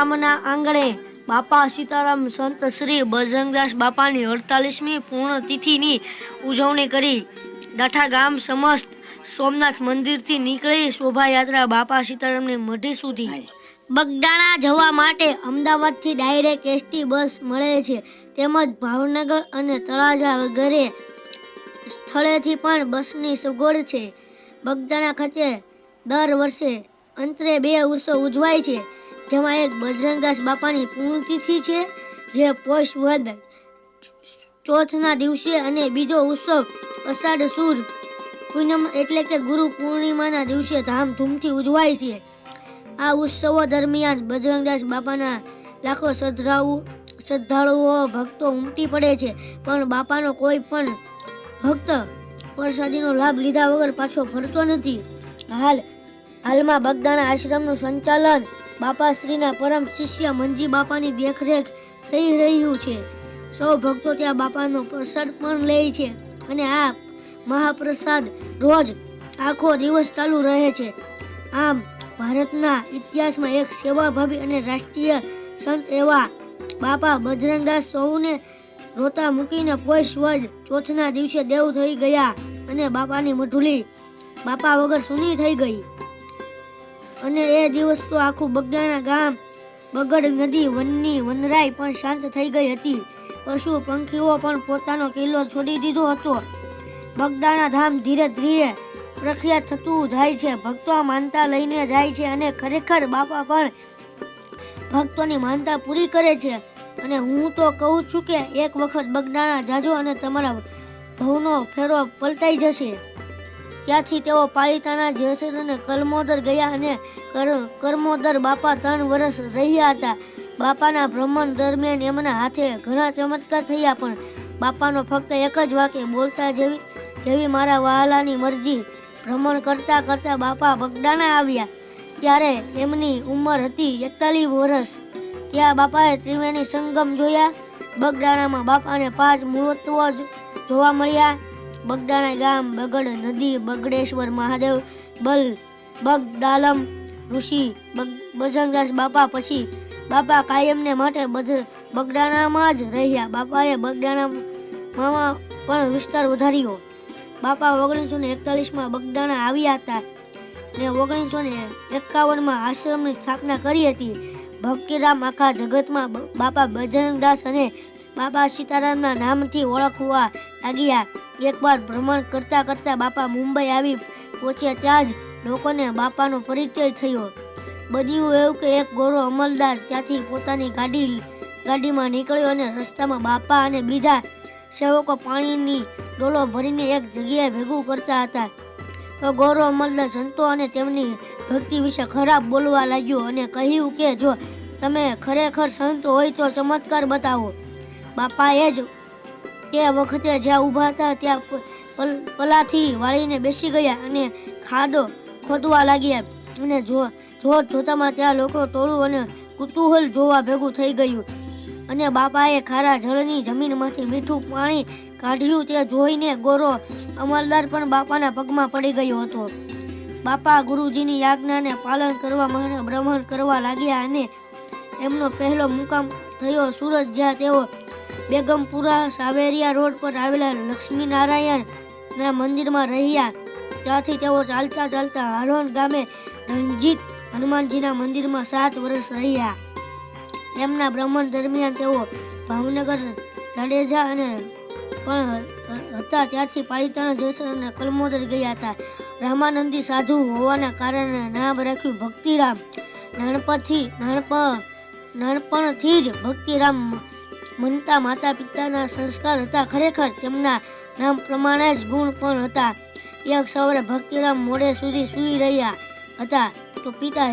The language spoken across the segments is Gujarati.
ગામના આંગણે બાપા સીતારામ સંત શ્રી બજરંગદાસ બાપાની અડતાલીસમી પૂર્ણતિથિની ઉજવણી કરી. ડાઠા ગામ સમસ્ત સોમનાથ મંદિરથી નીકળી શોભાયાત્રા બાપા સીતારામની મઢી સુધી. બગદાણા જવા માટે અમદાવાદથી ડાયરેક્ટ એસટી બસ મળે છે. તેમજ ભાવનગર અને તળાજા વગેરે સ્થળેથી પણ બસની સગવડ છે. બગદાણા ખાતે દર વર્ષે અંતરે બે ઉત્સવ ઉજવાય છે. જેમાં એક બજરંગદાસ બાપાની પૂર્ણતિથિ છે, જે પોષ વદ ચોથના દિવસે અને બીજો ઉત્સવ અષાઢ સુર પૂનમ એટલે કે ગુરુ પૂર્ણિમાના દિવસે ધામધૂમથી ઉજવાય છે. આ ઉત્સવો દરમિયાન બજરંગદાસ બાપાના લાખો શ્રદ્ધાળુ, શ્રદ્ધાળુઓ, ભક્તો ઉમટી પડે છે, પણ બાપાનો કોઈ પણ ભક્ત પ્રસાદીનો લાભ લીધા વગર પાછો ફરતો નથી. હાલ, હાલમાં બગદાણા આશ્રમનું સંચાલન બાપાશ્રીના પરમ શિષ્ય મંજી બાપાની દેખરેખ થઈ રહ્યું છે. સૌ ભક્તો ત્યાં બાપાનો પ્રસાદ પણ લે છે અને આ મહાપ્રસાદ રોજ આખો દિવસ ચાલુ રહે છે. આમ ભારતના ઇતિહાસમાં એક સેવાભાવી અને રાષ્ટ્રીય સંત એવા બાપા બજરંગદાસ સૌને રોતા મૂકીને પોષ વજ ચોથના દિવસે દેવ થઈ ગયા અને બાપાની મઢુલી બાપા વગર સુની થઈ ગઈ. અને એ દિવસ તો આખું બગદાણા ગામ, બગડ નદી, વનની વનરાઈ પણ શાંત થઈ ગઈ હતી. પશુ પંખીઓ પણ પોતાનો કિલ્લો છોડી દીધો હતો. બગદાણા ધામ ધીરે ધીરે પ્રખ્યાત થતું જાય છે. ભક્તો માનતા લઈને જાય છે અને ખરેખર બાપા પણ ભક્તોની માનતા પૂરી કરે છે. અને હું તો કહું છું કે એક વખત બગદાણા જાજો અને તમારા ભવનો ફેરો પલટાઈ જશે. ત્યાંથી તેઓ પાલિતાના જેસર અને કલમોદર ગયા અને કર- કરમોદર બાપા ત્રણ વર્ષ રહ્યા હતા. બાપાના ભ્રમણ દરમિયાન એમના હાથે ઘણા ચમત્કાર થયા, પણ બાપાનો ફક્ત એક જ વાક્ય બોલતા જેવી જેવી મારા વહાલાની મરજી. ભ્રમણ કરતાં કરતાં બાપા બગડાણા આવ્યા. ત્યારે એમની ઉંમર હતી એકતાલીસ વર્ષ. ત્યાં બાપાએ ત્રિવેણી સંગમ જોયા. બગડાણામાં બાપાને પાંચ મૂળત્વો જોવા મળ્યા. બગદાણા ગામ, બગડ નદી, બગડેશ્વર, મહાદેવ, બલ, બગદાલમ, ઋષિ બજરંગદાસ બાપા પછી બાપા કાયમને માટે બજ બગડાણામાં જ રહ્યા. બાપાએ બગદાણામાં પણ વિસ્તાર વધાર્યો. બાપા ઓગણીસો ને એકતાલીસમાં બગદાણા આવ્યા હતા ને ઓગણીસો ને એકાવનમાં આશ્રમની સ્થાપના કરી હતી. ભક્તિરામ આખા જગતમાં બાપા બજરંગદાસ અને બાપા સીતારામના નામથી ઓળખવા લાગ્યા. એકવાર ભ્રમણ કરતા કરતા બાપા મુંબઈ આવી પહોંચ્યા ત્યાં જ લોકોને બાપાનો પરિચય થયો. બન્યું એવું કે એક ગોરો અમલદાર ત્યાંથી પોતાની ગાડી ગાડીમાં નીકળ્યો અને રસ્તામાં બાપા અને બીજા સેવકો પાણીની ડોલો ભરીને એક જગ્યાએ ભેગું કરતા હતા. તો ગૌરવ અમલદાર સંતો અને તેમની ભક્તિ વિશે ખરાબ બોલવા લાગ્યો અને કહ્યું કે જો તમે ખરેખર સંત હોય તો ચમત્કાર બતાવો. બાપાએ જ તે વખતે જ્યાં ઊભા હતા ત્યાં પલ- પલાથી વાળીને બેસી ગયા અને ખાડો ખોદવા લાગ્યા. અને જો જોત જોતામાં ત્યાં લોકો ટોળું અને કુતૂહલ જોવા ભેગું થઈ ગયું. અને બાપાએ ખારા જળની જમીનમાંથી મીઠું પાણી કાઢ્યું તે જોઈને ગોરો અમલદાર પણ બાપાના પગમાં પડી ગયો હતો. બાપા ગુરુજીની આજ્ઞાને પાલન કરવા માટે ભ્રમણ કરવા લાગ્યા અને એમનો પહેલો મુકામ થયો. સુરત જ્યાં તેઓ બેગમપુરા સાવેરિયા રોડ પર આવેલા લક્ષ્મીનારાયણના મંદિરમાં રહ્યા. ત્યાંથી તેઓ ચાલતા ચાલતા હાલોન ગામે રણજીત હનુમાનજીના મંદિરમાં સાત વર્ષ રહ્યા. તેમના ભ્રમણ દરમિયાન તેઓ ભાવનગર, જાડેજા અને પણ હતા. ત્યારથી પાલિતાણા જયસર અને કલમોદર ગયા હતા. રામાનંદી સાધુ હોવાના કારણે નામ રાખ્યું ભક્તિરામ. નાનપણથી, નાનપ, નાનપણથી જ ભક્તિરામ મનતા માતા પિતાના સંસ્કાર હતા. ખરેખર તેમના નામ પ્રમાણે જ ગુણ પણ હતા. એક સવારે ભક્તિરામ મોડે સુધી સૂઈ રહ્યા હતા તો પિતા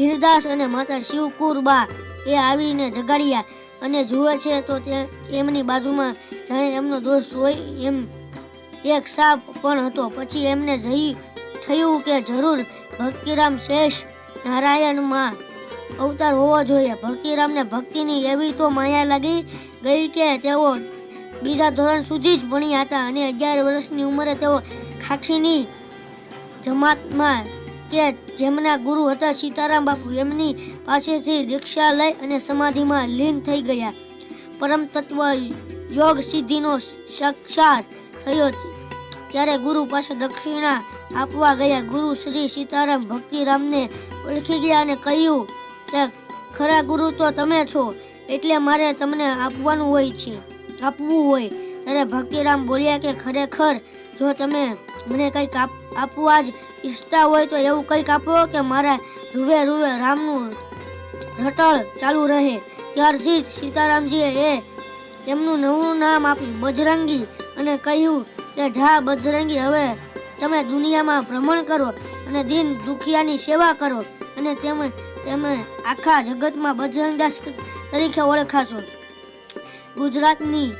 હિરદાસ અને માતા શિવકુરબા એ આવીને જગાડ્યા અને જુએ છે તો તે એમની બાજુમાં જાણે એમનો દોસ્ત હોય એમ એક સાપ પણ હતો. પછી એમને જઈ થયું કે જરૂર ભક્તિરામ શેષ નારાયણમાં અવતાર હોવો જોઈએ. ભક્તિરામને ભક્તિની એવી તો માયા લાગી ગઈ કે તેઓ બીજા ધોરણ સુધી જ ભણ્યા હતા અને અગિયાર વર્ષની ઉંમરે તેઓ ખાખીની જમાતમાં કે જેમના ગુરુ હતા સીતારામ બાપુ, એમની પાસેથી દીક્ષા લઈ અને સમાધિમાં લીન થઈ ગયા. પરમ તત્વ યોગ સિદ્ધિનો સાક્ષાત થયો ત્યારે ગુરુ પાસે દક્ષિણા આપવા ગયા. ગુરુ શ્રી સીતારામ ભક્તિરામને ઓળખી ગયા અને કહ્યું કે ખરા ગુરુ તો તમે છો. એટલે મારે તમને આપવાનું હોય છે. આપવું હોય. ત્યારે ભક્તિરામ બોલ્યા કે, ખરેખર, જો તમે મને કંઈક આપ- આપવા જ ઈચ્છતા હોય તો એવું કંઈક આપો કે મારા રૂવે રૂવે રામનું રટળ ચાલુ રહે. ત્યારથી સીતારામજીએ એ તેમનું નવું નામ આપ્યું, બજરંગી. અને કહ્યું કે, જા બજરંગી, હવે તમે દુનિયામાં ભ્રમણ કરો અને દિન દુખિયાની સેવા કરો. અને તમે તમે આખા જગતમાં બજરંગદાસ તરીકે ઓળખાશો. ગુજરાતની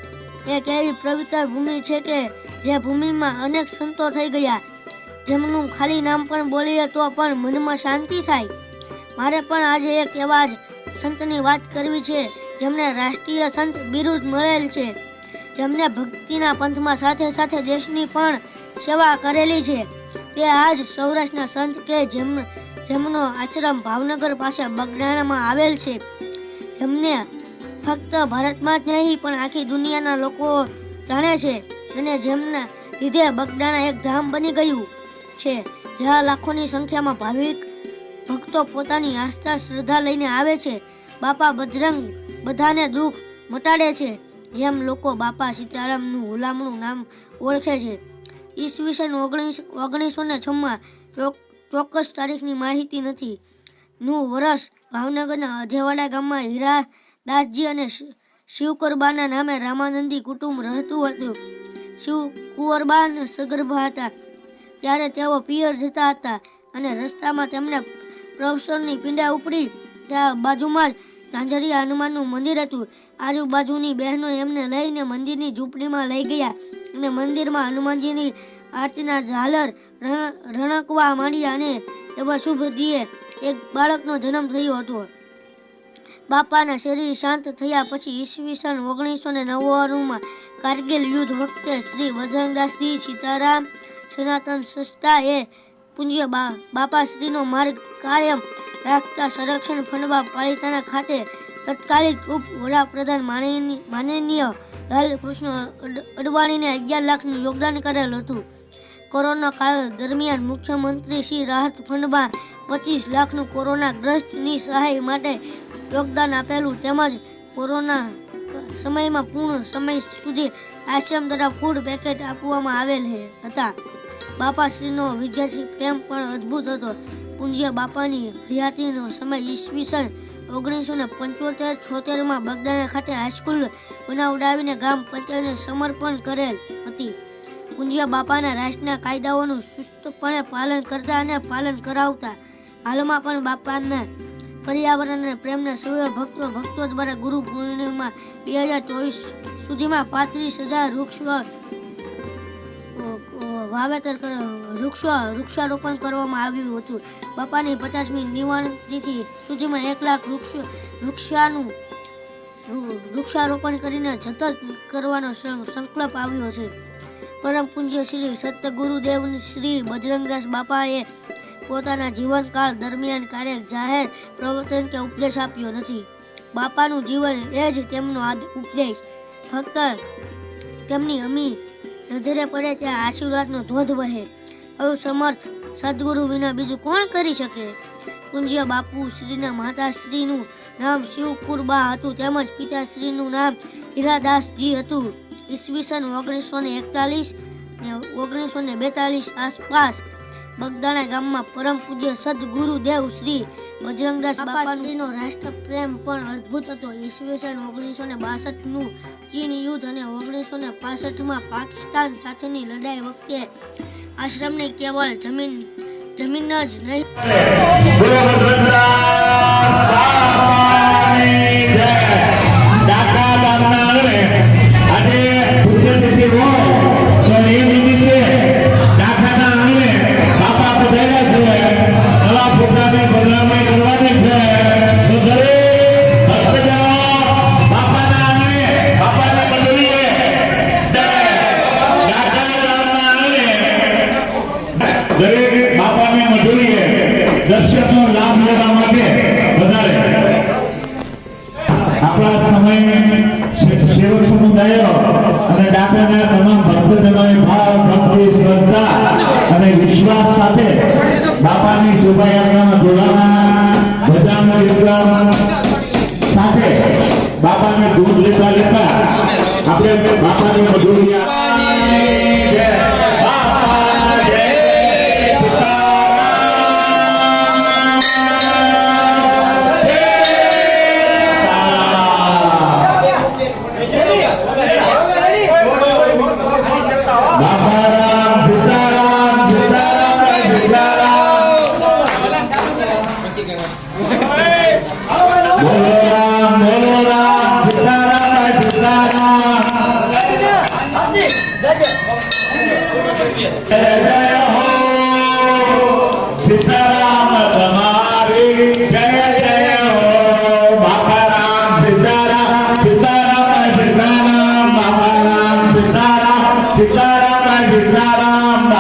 એક એવી પવિત્ર ભૂમિ છે કે જે ભૂમિમાં અનેક સંતો થઈ ગયા. જેમનું ખાલી નામ પણ બોલીએ તો પણ મનમાં શાંતિ થાય. મારે પણ આજે એક એવા જ સંતની વાત કરવી છે, જેમને રાષ્ટ્રીય સંત બિરુદ મળેલ છે. જેમને ભક્તિના પંથમાં સાથે સાથે દેશની પણ સેવા કરેલી છે. તે આજ સૌરાષ્ટ્રના સંત કે જેમ જેમનો આશ્રમ ભાવનગર પાસે બગડાણામાં આવેલ છે. જેમને ફક્ત ભારતમાં જ નહીં, પણ આખી દુનિયાના લોકો જાણે છે અને જેમના લીધે બગદાણા એક ધામ બની ગયું છે. જ્યાં લાખોની સંખ્યામાં ભાવિક ભક્તો પોતાની આસ્થા શ્રદ્ધા લઈને આવે છે. બાપા બજરંગ બધાને દુઃખ મટાડે છે. જેમ લોકો બાપા સીતારામનું હુલામણું નામ ઓળખે છે. ઈસવીસન ઓગણીસ ઓગણીસો ને છમાં ચોક્કસ તારીખની માહિતી નથી. નું વર્ષ ભાવનગરના અધેવાડા ગામમાં હીરા દાસજી અને શિવકરબાના નામે રામાનંદી કુટુંબ રહેતું હતું. શિવ કુંવરબા અને સગર્ભા હતા. ત્યારે તેઓ પિયર જતા હતા અને રસ્તામાં તેમને પ્રોફેસરની પીંડા ઉપડી. ત્યાં બાજુમાં જ ઝાંઝરિયા હનુમાનનું મંદિર હતું. આજુબાજુની બહેનો એમને લઈને મંદિરની ઝૂંપડીમાં લઈ ગયા અને મંદિરમાં હનુમાનજીની આરતીના ઝાલર રણકવા માંડ્યા અને એવા શુભ દીએ એક બાળકનો જન્મ થયો હતો. બાપાના શરીર શાંત થયા પછી ઈસવીસન ઓગણીસો ને નવ્વાણુંમાં કારગિલ યુદ્ધ વખતે શ્રી વજનદાસજી સીતારામ સનાતન સંસ્થા એ પૂજ્ય બાપાશ્રીનો માર્ગ કાયમ રાખતા સંરક્ષણ ફંડવા પાલિતાના ખાતે તત્કાલિક ઉપ વડાપ્રધાન માનનીય લાલકૃષ્ણ અડવાણીને અગિયાર લાખનું યોગદાન કરેલ હતું. કોરોના કાળ દરમિયાન મુખ્યમંત્રી શ્રી રાહત ફંડમાં પચીસ લાખનું કોરોનાગ્રસ્તની સહાય માટે યોગદાન આપેલું તેમજ કોરોના સમયમાં પૂર્ણ સમય સુધી આશ્રમ દ્વારા ફૂડ પેકેટ આપવામાં આવેલ હતા. બાપાશ્રીનો વિદ્યાર્થી પ્રેમ પણ અદ્ભુત હતો. પૂજ્ય બાપાની હયાતીનો સમય ઈસવીસન ઓગણીસો ને પંચોતેર છોતેરમાં બગદાણા ખાતે હાઈસ્કૂલ બનાવડાવીને ગામ પંચાયતને સમર્પણ કરેલ હતી. પૂજ્ય બાપાના રાષ્ટ્રના કાયદાઓનું સુસ્તપણે પાલન કરતા અને પાલન કરાવતા. હાલમાં પણ બાપાના પર્યાવરણ અને પ્રેમના સર્વે ભક્તો ભક્તો દ્વારા ગુરુ પૂર્ણિમા બે હજાર ચોવીસ સુધીમાં પાંત્રીસ હજાર વૃક્ષો વાવેતર વૃક્ષો, વૃક્ષારોપણ કરવામાં આવ્યું હતું. બાપાની પચાસમી નિવાણતિથી સુધીમાં એક લાખ વૃક્ષ, વૃક્ષાનું વૃક્ષારોપણ કરીને જતન કરવાનો સંકલ્પ આવ્યો છે. પરમ પૂજ્ય શ્રી સત્ય ગુરુદેવ શ્રી બજરંગદાસ બાપાએ પોતાના જીવનકાળ દરમિયાન ક્યારેક જાહેર પ્રવચન કે ઉપદેશ આપ્યો નથી. બાપાનું જીવન એ જ તેમનો ઉપદેશ. ફક્ત તેમની અમી નજરે પડે ત્યાં આશીર્વાદનો ધોધ વહે. આવું સમર્થ સદગુરુ વિના બીજું કોણ કરી શકે? પૂજ્ય બાપુ શ્રીના માતાશ્રીનું નામ શિવકુરબા હતું. તેમજ પિતાશ્રીનું નામ હીરાદાસજી હતું. ઈસવીસન ઓગણીસો ને એકતાલીસ ને ઓગણીસો ને બેતાલીસ આસપાસ બગદાણા ગામમાં પરમ પૂજ્ય સદગુરુદેવ શ્રી બજરંગદાસ રાષ્ટ્ર પ્રેમ પણ અદ્ભુત હતો. ઈસવીસન ઓગણીસો ને બાસઠનું ચીન યુદ્ધ અને ઓગણીસો ને પાસઠમાં પાકિસ્તાન સાથેની લડાઈ વખતે આશ્રમને કેવળ જમીન જમીન જ નહીં.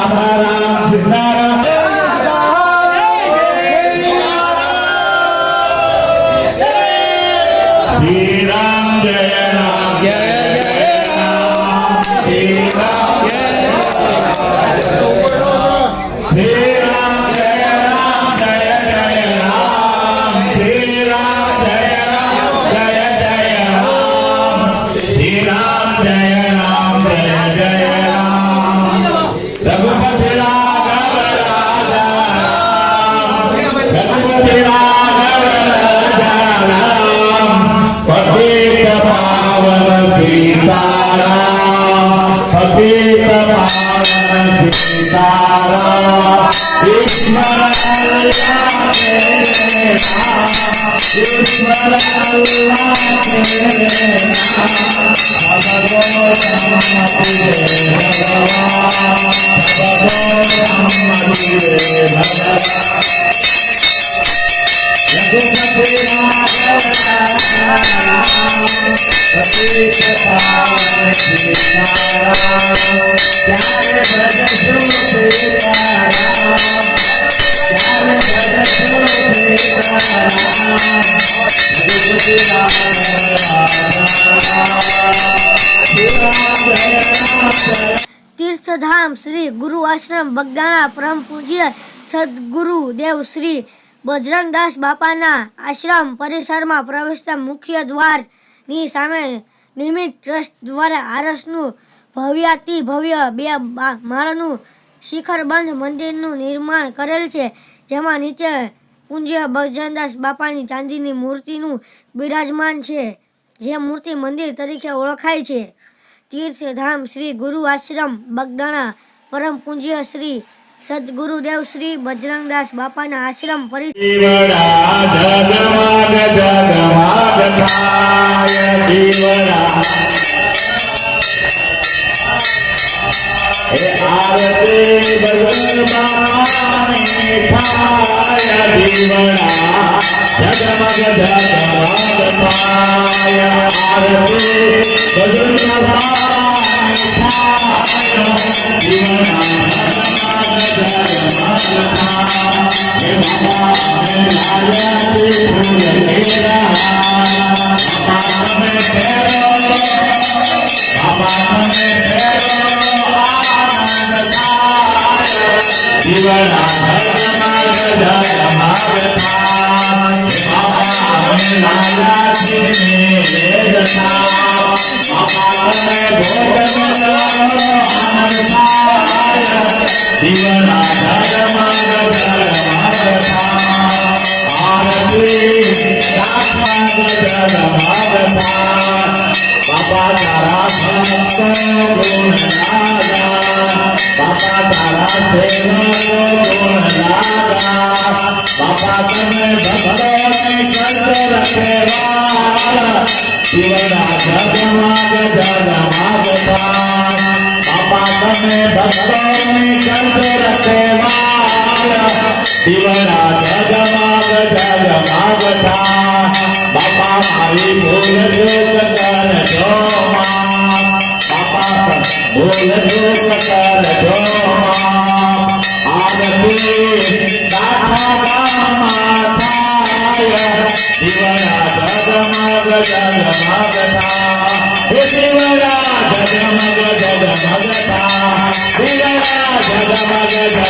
Sitaram, Sitaram. पतित पावन सीताराम पतित पावन सीताराम भगवान भगवान भगवान તીર્થધામ શ્રી ગુરુ આશ્રમ બગદાણા પરમ પૂજ્ય સદગુરુ દેવ શ્રી બજરંગદાસ બાપાના આશ્રમ પરિસરમાં પ્રવેશતા મુખ્ય દ્વારની સામે નિમિત ટ્રસ્ટ દ્વારા આરસનું ભવ્યાતિ ભવ્ય બે માળનું શિખરબંધ મંદિરનું નિર્માણ કરેલ છે, જેમાં નીચે પૂજ્ય બજરંગદાસ બાપાની ચાંદીની મૂર્તિનું બિરાજમાન છે, જે મૂર્તિ મંદિર તરીકે ઓળખાય છે. તીર્થધામ શ્રી ગુરુ આશ્રમ બગદાણા પરમ પૂજ્ય શ્રી સદગુરુદેવ શ્રી બજરંગદાસ બાપાના આશ્રમ પરિ જગમગ જગમગ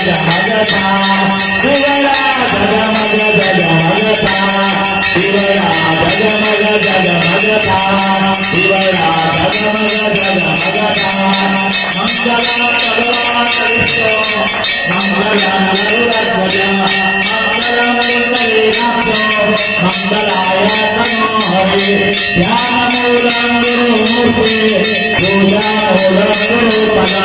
ஜகமகதா சிவரா ஜகமக ஜகமகதா சிவரா ஜகமக ஜகமகதா சிவரா ஜகமக ஜகமகதா மங்கள பகவான் விஷ்ணு மங்கள நல்வத்வஜ மங்கள மங்களாய நமோ ஹரி ஞானமுலங்குரு மூர்த்தி பூஜா உலகுரு பதா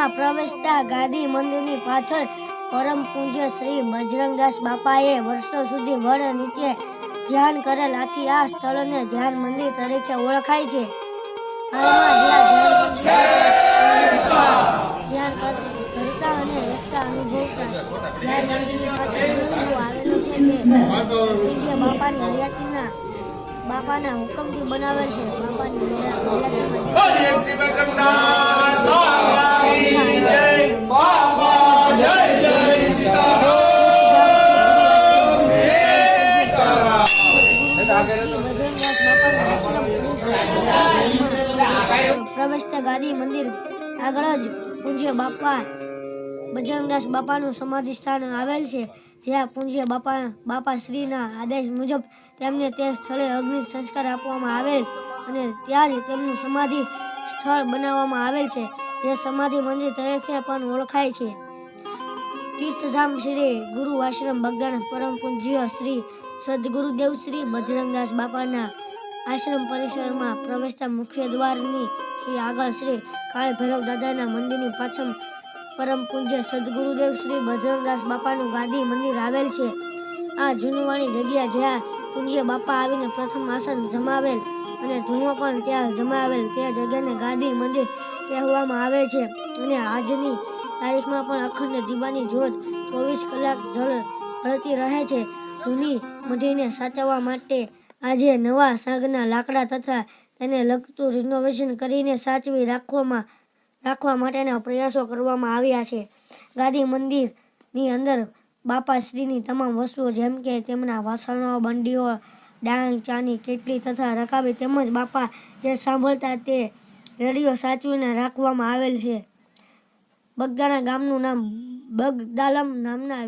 પરિસરમાં પ્રવેશતા ગાદી મંદિરની પાછળ પરમ પૂજ્ય શ્રી બજરંગદાસ બાપાએ વર્ષો સુધી વડ નીચે ધ્યાન કરેલ. આથી આ સ્થળને ધ્યાન મંદિર તરીકે ઓળખાય છે. હાલમાં ધ્યાન કરતા અને એકતા અનુભવતા ધ્યાન મંદિરની પાછળ આવેલું છે કે પૂજ્ય બાપાની હયાતીના બાપાના હુકમથી બનાવેલ છે. પ્રવેશતા ગાદી મંદિર આગળ જ પૂજ્ય બાપા બજરંગદાસ બાપાનું સમાધિ સ્થાન આવેલ છે. જ્યાં પૂજ્ય બાપા બાપા શ્રીના આદેશ મુજબ તેમને તે સ્થળે અગ્નિ સંસ્કાર આપવામાં આવેલ અને ત્યાં જ તેમનું સમાધિ સ્થળ બનાવવામાં આવેલ છે. જે સમાધિ મંદિર તરીકે પણ ઓળખાય છે. તીર્થધામ શ્રી ગુરુ આશ્રમ બગદાણા પરમ પૂજ્ય શ્રી સદગુરુદેવ શ્રી બજરંગદાસ બાપાના આશ્રમ પરિસરમાં પ્રવેશતા મુખ્ય દ્વારની આગળ શ્રી કાળ ભૈરવ દાદાના મંદિરની પાછળ પરમ પૂજ્ય સદગુરુદેવ શ્રી બજરંગદાસ બાપાનું ગાદી મંદિર આવેલ છે. આ જૂનવાણી જગ્યા જ્યાં પૂજ્ય બાપા આવીને પ્રથમ આસન જમાવેલ અને ધૂમો પણ ત્યાં જમાવેલ તે જગ્યાને ગાદી મંદિર કહેવામાં આવે છે. અને આજની તારીખમાં પણ અખંડ દીવાની જોત ચોવીસ કલાક જળ હળતી રહે છે. જૂની મઢીને સાચવવા માટે આજે નવા સાગના લાકડા તથા તેને લગતું રિનોવેશન કરીને સાચવી રાખવામાં રાખવા માટેના પ્રયાસો કરવામાં આવ્યા છે. ગાદી મંદિરની અંદર બાપાશ્રીની તમામ વસ્તુઓ જેમ કે તેમના વાસણો, બંડીઓ, ડાંગ, ચાની કેટલી તથા રકાબી તેમજ બાપા જે સાંભળતા તે રેડિયો સાચવીને રાખવામાં આવેલ છે. બગદાણા ગામનું નામ બગદાલમ નામના